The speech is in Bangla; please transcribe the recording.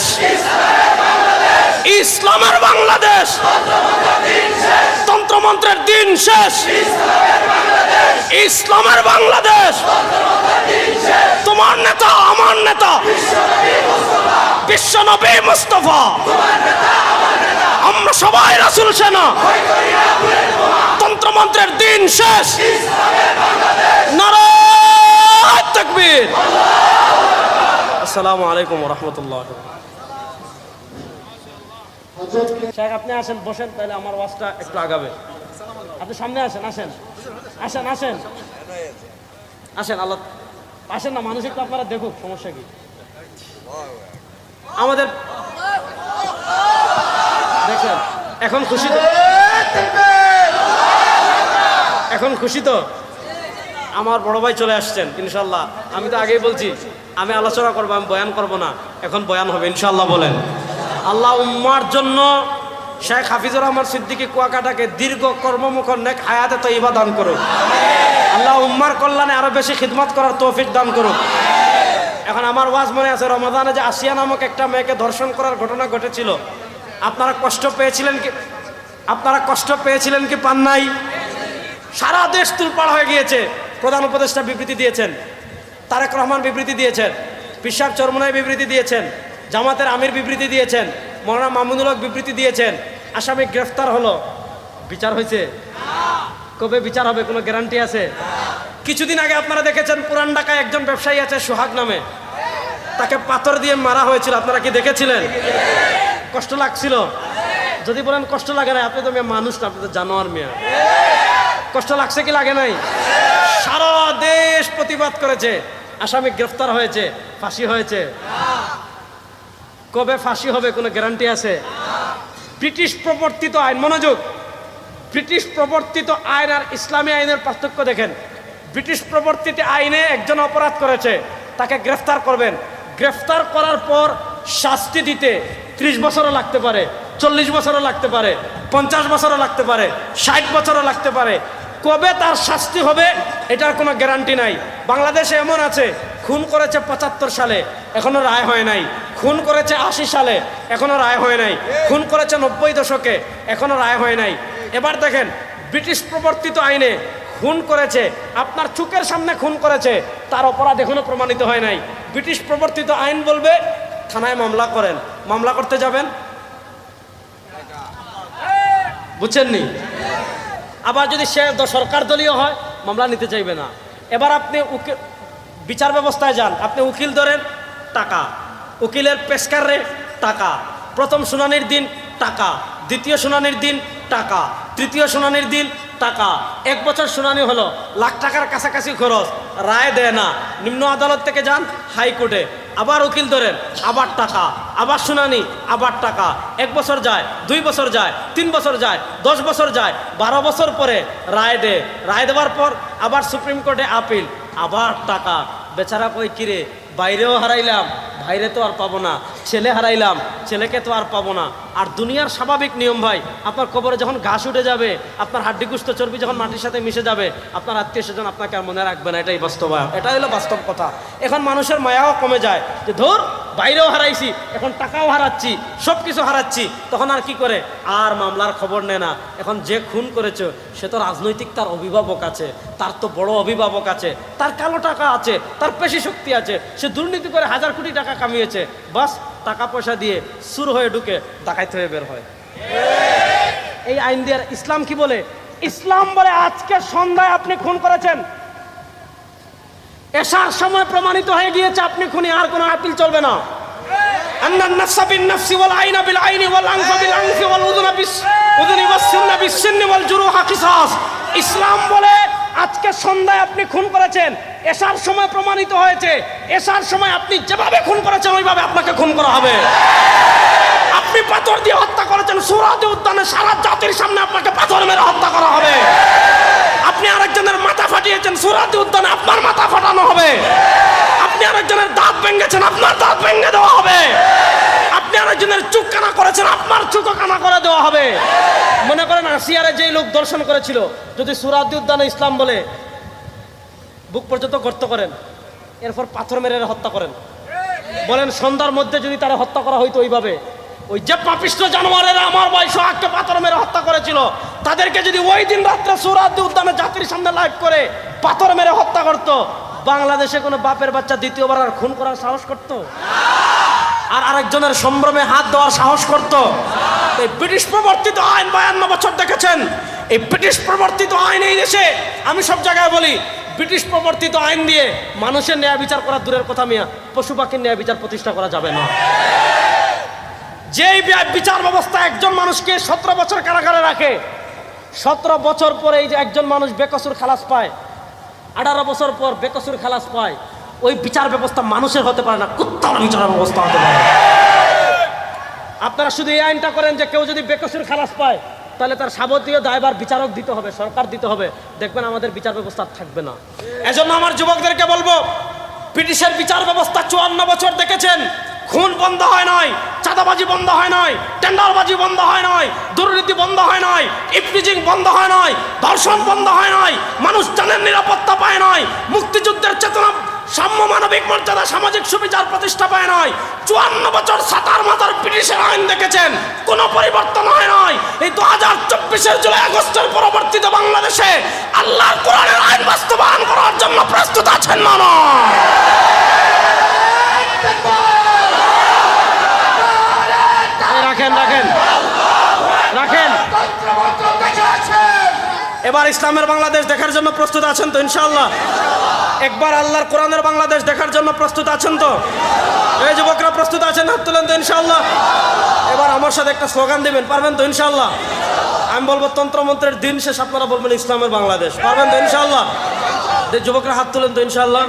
শেষ ইসলামের বাংলাদেশ। তন্ত্রমন্ত্রের দিন শেষ। ইসলামের বাংলাদেশ। তোমার নেতা, আমার নেতা। বিশ্বনবী মুস্তফা। আমরা সবাই রাসুল সেনা। তন্ত্রমন্ত্রের দিন শেষ। নারায় তাকবীর। আসসালামু আলাইকুম রহমতুল্লাহ। শেখ আপনি আসেন, বসেন, তাহলে আমার ওয়াজটা একটু আগাবে আপনি সামনে আসেন আসেন। আসেন আসেন। আসেন, আল্লাহ আসেন না, মানুষ একটু আপনারা দেখুক, সমস্যা কি। আমাদের দেখেন, এখন খুশি তো এখন খুশি তো? আমার বড় ভাই চলে আসছেন, ইনশাল্লাহ। আমি তো আগেই বলছি, আমি আলোচনা করব, আমি বয়ান করব না। এখন বয়ান হবে, ইনশাল্লাহ বলেন। আল্লাহ উম্মার জন্য শেখ হাফিজুর রহমান সিদ্দিকী কুয়াকাটাকে দীর্ঘ কর্মমুখর নেক হায়াতে তো ইবা দান করুক। আল্লাহ উম্মার কল্যাণে আরও বেশি খিদমত করার তৌফিক দান করুক। এখন আমার ওয়াজ মনে আছে, রমাদানে যে আসিয়া নামক একটা মেয়েকে ধর্ষণ করার ঘটনা ঘটেছিল। আপনারা কষ্ট পেয়েছিলেন কি, আপনারা কষ্ট পেয়েছিলেন কি পান নাই? সারা দেশ তুলপাড় হয়ে গিয়েছে। প্রধান উপদেষ্টা বিবৃতি দিয়েছেন, তারেক রহমান বিবৃতি দিয়েছেন পিসাব চরমনায় বিবৃতি দিয়েছেন, জামাতের আমির বিবৃতি দিয়েছেন, মৌলানা মামুনুল হক বিবৃতি দিয়েছেন, আসামি গ্রেফতার হলো। বিচার হয়েছে? কবে বিচার হবে? কোনো গ্যারান্টি আছে? কিছুদিন আগে আপনারা দেখেছেন পুরান ঢাকায় একজন ব্যবসায়ী আছে, সোহাগ নামে। তাকে পাথর দিয়ে মারা হয়েছিল, আপনারা কি দেখেছিলেন? কষ্ট লাগছিল? যদি বলেন কষ্ট লাগে না, আপনি তো মেয়ে মানুষ না, আপনি তো জানোয়ার মেয়ে। কষ্ট লাগছে কি লাগে নাই? সারা দেশ প্রতিবাদ করেছে। আসামি গ্রেফতার হয়েছে, ফাঁসি হয়েছে। কবে ফাঁসি হবে কোনো গ্যারান্টি আছে? ব্রিটিশ প্রবর্তিত আইন, মনোযোগ। ব্রিটিশ প্রবর্তিত আইন আর ইসলামী আইনের পার্থক্য দেখেন। ব্রিটিশ প্রবর্তিত আইনে একজন অপরাধ করেছে, তাকে গ্রেফতার করবেন। গ্রেফতার করার পর শাস্তি দিতে ত্রিশ বছরও লাগতে পারে, চল্লিশ বছরও লাগতে পারে, পঞ্চাশ বছরও লাগতে পারে, ষাট বছরও লাগতে পারে। কবে তার শাস্তি হবে, এটার কোনো গ্যারান্টি নাই। বাংলাদেশে এমন আছে, খুন করেছে পঁচাত্তর সালে, এখনও রায় হয় নাই। খুন করেছে আশি সালে, এখনও রায় হয় নাই। খুন করেছে নব্বই দশকে, এখনও রায় হয় নাই। এবার দেখেন, ব্রিটিশ প্রবর্তিত আইনে খুন করেছে, আপনার চোখের সামনে খুন করেছে, তার অপরাধ এখনও প্রমাণিত হয় নাই। ব্রিটিশ প্রবর্তিত আইন বলবে, থানায় মামলা করেন। মামলা করতে যাবেন? বুঝছেননি? আবার যদি সে সরকার দলীয় হয়, মামলা নিতে চাইবে না। এবার আপনি উকিল বিচার ব্যবস্থায় যান। আপনি উকিল ধরেন, টাকা। উকিলের পেশকার রেট টাকা। প্রথম শুনানির দিন টাকা। দ্বিতীয় শুনানির দিন টাকা। তৃতীয় শুনানির দিন টাকা। এক বছর শুনানি হলো। লাখ টাকার কাছাকাছি খরচ। রায় দেয় না। নিম্ন আদালত থেকে যান হাইকোর্টে। আবার উকিল ধরেন, আবার টাকা, আবার শুনানি, আবার টাকা। এক বছর যায়, দুই বছর যায়, তিন বছর যায়, দশ বছর যায়, বারো বছর পরে রায় দে। রায় দেওয়ার পর আবার সুপ্রিম কোর্টে আপিল, আবার টাকা। বেচারা কই কিরে? বাইরেও হারাইলাম। বাইরে তো আর পাবো না, ছেলে হারাইলাম, ছেলেকে তো আর পাবো না। আর দুনিয়ার স্বাভাবিক নিয়ম ভাই, আপনার কবরে যখন ঘাস উঠে যাবে, আপনার হাড্ডি কুস্ত চর্বি যখন মাটির সাথে মিশে যাবে, আপনার আত্মীয় স্বজন আপনাকে আর মনে রাখবে না, এটাই বাস্তবায়ন, এটাই হলো বাস্তব কথা। এখন মানুষের মায়াও কমে যায় যে, ধর, বাইরেও হারাইছি, এখন টাকাও হারাচ্ছি সব কিছু হারাচ্ছি। তখন আর কি করে? আর মামলার খবর নেয় না। এখন যে খুন করেছে, সে তো রাজনৈতিক তার অভিভাবক আছে, তার তো বড় অভিভাবক আছে, তার কালো টাকা আছে, তার পেশি শক্তি আছে, সে দুর্নীতি করে হাজার কোটি টাকা টাকা কামিয়েছে। বাস, টাকা পয়সা দিয়ে সুর হয়ে ঢুকে ডাকাইতে হয়ে বের হয়। এই আইন দিয়ে ইসলাম কি বলে? ইসলাম বলে আজকে সন্ধ্যায় আপনি খুন করেছেন। এসার সময় প্রমাণিত হয়ে গিয়েছে আপনি খুনি, আর কোনো আপিল চলবে না। ইসলাম বলে আজকে সন্ধ্যায় আপনি খুন করেছেন, এসার সময় প্রমাণিত হয়েছে, এসার সময় আপনি যেভাবে খুন করেছেন, ওইভাবে আপনাকে খুন করা হবে। আপনি পাথর দিয়ে হত্যা করেছেন, সুরাতে উদ্যানে সারা জাতির সামনে আপনাকে পাথর মেরে হত্যা করা হবে। আপনি আরেকজনের মাথা ফাটিয়েছেন, সুরাতে উদ্যানে আপনার মাথা ফাটানো হবে। আপনি আরেকজনের দাঁত ভেঙেছেন, আপনার দাঁত ভেঙে দেওয়া হবে আপনি আরেকজনের চুপ কানা করেছেন আপনার চুকো কানা করে দেওয়া হবে মনে আসিয়ারে যেই লোক দর্শন করেছিল, যদি সুরাদি উদ্যানে ইসলাম বলে, বুক পর্যন্ত গর্ত করেন, এরপর পাথর মেরে হত্যা করেন। বলেন, সন্ধ্যার মধ্যে যদি তারা হত্যা করা হইতো ওইভাবে, ওই যে পাপিষ্ট জানোয়ারেরা আমার ভাই সোহাগকে পাথর মেরে হত্যা করেছিল, তাদেরকে যদি ওই দিন রাত্রে সুরাদ্দি উদ্যানে জাতির সামনে লাইভ করে পাথর মেরে হত্যা করতো, বাংলাদেশে কোনো বাপের বাচ্চা দ্বিতীয়বার আর খুন করার সাহস করতো? আর আরেকজনের সম্ভ্রমে হাত দেওয়ার সাহস করত? এই ব্রিটিশ প্রবর্তিত আইন বায়ান্ন বছর দেখেছেন। এই ব্রিটিশ প্রবর্তিত আইন এই দেশে, আমি সব জায়গায় বলি, ব্রিটিশ প্রবর্তিত আইন দিয়ে মানুষের ন্যায় বিচার করা দূরের কথা মিয়া পশু পাখির ন্যায় বিচার প্রতিষ্ঠা করা যাবে না। যেই বিচার ব্যবস্থা একজন মানুষকে সতেরো বছর কারাগারে রাখে, সতেরো বছর পরে এই যে একজন মানুষ বেকসুর খালাস পায়, আঠারো বছর পর বেকসুর খালাস পায়, ওই বিচার ব্যবস্থা মানুষের হতে পারে না, কুত্তার বিচার ব্যবস্থা হতে পারে আপনারা শুধু এই আইনটা করেন যে কেউ যদি বেকসুর খালাস পায়, তাহলে তার সাবতীয় দায়বার বিচারক দিতে হবে, সরকার দিতে হবে। দেখবেন আমাদের বিচার ব্যবস্থা থাকবে না। এজন্য আমার যুবকদেরকে বলব, ব্রিটিশের বিচার ব্যবস্থা চুয়ান্ন বছর দেখেছেন, খুন বন্ধ হয় নাই, চাঁদাবাজি বন্ধ হয় নাই, টেন্ডারবাজি বন্ধ হয় নাই, দুর্নীতি বন্ধ হয় নাই ইফটিজিং বন্ধ হয় নাই, ধর্ষণ বন্ধ হয় নাই, মানুষ জানের নিরাপত্তা পায় নাই, মুক্তিযুদ্ধের চেতনা সাম্য মানবিক মর্যাদা, সামাজিক সুবিচার প্রতিষ্ঠা পায় নাই। চুয়ান্ন বছর সাতার মাথার ব্রিটিশের আইন দেখেছেন। কোনো পরিবর্তন হয় নাই। এই দু হাজার চব্বিশের জুলাই আগস্টের পরবর্তীত বাংলাদেশে আল্লাহর কোরআনের আইন বাস্তবায়ন করার জন্য প্রস্তুত আছেন না রাখেন রাখেন। রাখেন। এবার ইসলামের বাংলাদেশ দেখার জন্য প্রস্তুত আছেন তো, ইনশাআল্লাহ। একবার আল্লাহর কোরআনের বাংলাদেশ দেখার জন্য প্রস্তুত আছেন তো? এই যুবকরা প্রস্তুত আছেন? হাত তুলেন তো ইনশাল্লাহ এবার আমার সাথে একটা স্লোগান দেবেন, পারবেন তো ইনশাল্লাহ আমি বলব, তন্ত্রমন্ত্রের দিন শেষ, আপনারা বলবেন ইসলামের বাংলাদেশ। পারবেন তো ইনশাল্লাহ যুবকরা হাত তুলেন তো ইনশাআল্লাহ?